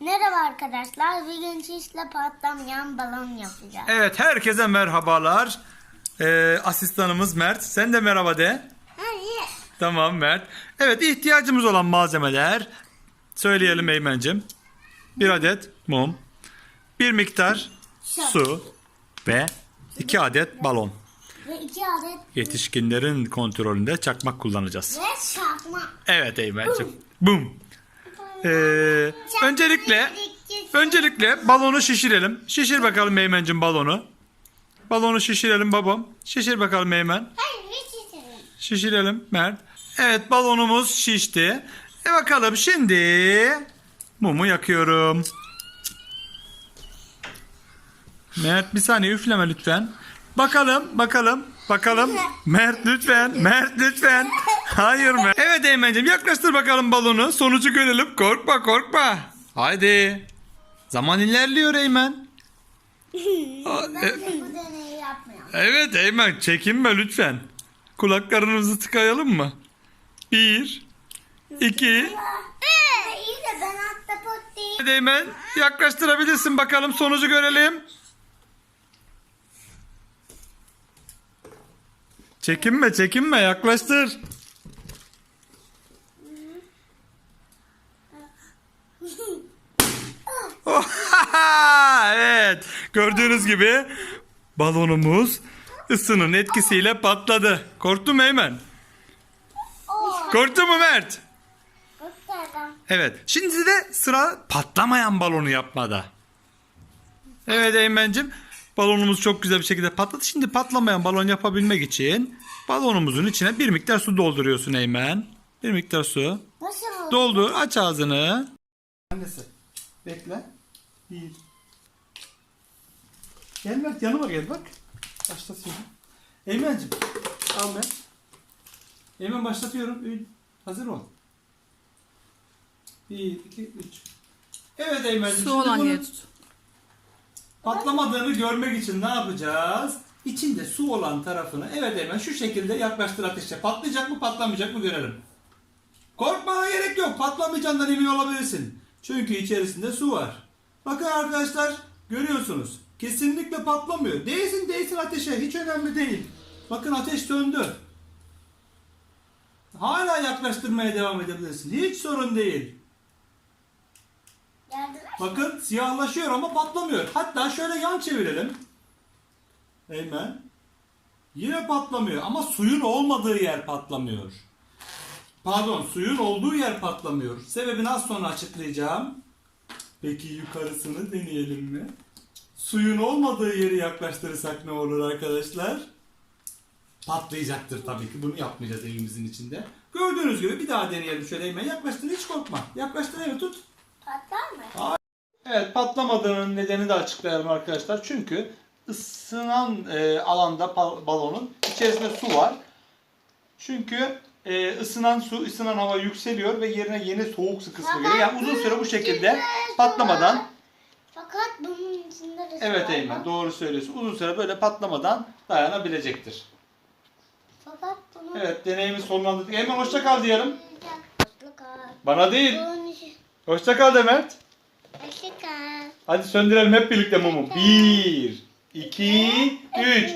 Merhaba arkadaşlar. Bugün şişle patlamayan balon yapacağız. Evet herkese merhabalar. Ee, asistanımız Mert. Sen de merhaba de. Hayır. Tamam Mert. Evet ihtiyacımız olan malzemeler. Söyleyelim Eymen'cim. Bir adet mum. Bir miktar su. Ve iki adet balon. Ve iki adet Yetişkinlerin kontrolünde çakmak kullanacağız. ve şakma. Evet Eymen'cim. Bum. Ee, öncelikle öncelikle balonu şişirelim. Şişir bakalım Eymen'cim balonu. Balonu şişirelim babam. Şişir bakalım Eymen. Hayır hiç istedim. Şişirelim Mert. Evet balonumuz şişti. E bakalım şimdi mumu yakıyorum. Mert bir saniye üfleme lütfen. Bakalım bakalım bakalım. Mert lütfen Mert lütfen. Hayır Mert. Evet Eymen'cim yaklaştır bakalım balonu. Sonucu görelim. Korkma korkma. Haydi. Zaman ilerliyor Eymen. Aa, e- Bu deneyi yapmıyorum. Evet Eymen çekinme lütfen. Kulaklarınızı tıkayalım mı? Bir, iki. İyi de ben ahtapot değil. Hadi Eymen yaklaştırabilirsin bakalım sonucu görelim. Çekinme çekinme yaklaştır. evet gördüğünüz gibi balonumuz ısının etkisiyle patladı. Korktun mu Eymen? Oo. Korktun mu Mert? Evet. Şimdi de sıra patlamayan balonu yapmada. Evet Eymen'cim. Balonumuz çok güzel bir şekilde patladı. Şimdi patlamayan balon yapabilmek için balonumuzun içine bir miktar su dolduruyorsun Eymen. Bir miktar su. Nasıl oldu? Doldur. Aç ağzını. Annesi. Bekle. Bir. Gel Mert yanıma gel bak. Başlatıyorum. Eymen'cim. Al Mert. Eymen başlatıyorum. Hazır ol. Bir, iki, üç. Evet Eymen'cim. Su olan bunun tut. Patlamadığını görmek için ne yapacağız? İçinde su olan tarafını evet Eymen şu şekilde yaklaştır ateşe. Patlayacak mı patlamayacak mı görelim. Korkmana gerek yok. Patlamayacağından emin olabilirsin. Çünkü içerisinde su var. Bakın arkadaşlar görüyorsunuz. Kesinlikle patlamıyor. Değsin değsin ateşe. Hiç önemli değil. Bakın ateş söndü. Hala yaklaştırmaya devam edebilirsin. Hiç sorun değil. Bakın siyahlaşıyor ama patlamıyor. Hatta şöyle yan çevirelim. Eymen. Yine patlamıyor ama suyun olmadığı yer patlamıyor. Pardon suyun olduğu yer patlamıyor. Sebebini az sonra açıklayacağım. Peki yukarısını deneyelim mi? Suyun olmadığı yeri yaklaştırırsak ne olur arkadaşlar? Patlayacaktır tabii ki. Bunu yapmayacağız evimizin içinde. Gördüğünüz gibi bir daha deneyelim şöyle Eymen. Yaklaştır hiç korkma. Yaklaştır evet tut. Patlar mı? Evet patlamadığının nedeni de açıklayalım arkadaşlar. Çünkü ısınan e, alanda balonun içerisinde su var. Çünkü e, ısınan su, ısınan hava yükseliyor ve yerine yeni soğuk su kısmı geliyor. Yani uzun süre bu şekilde patlamadan Fakat bunun içinde de su Evet var. Eymen doğru söylüyorsun. Uzun süre böyle patlamadan dayanabilecektir. Fakat bunun... Evet deneyimi sonlandırdık. Eymen hoşça kal diyelim. Bana değil. Bunun içi- Hoşça kal de Mert. Hoşça kal. Hadi söndürelim hep birlikte mumu. Bir, iki, üç.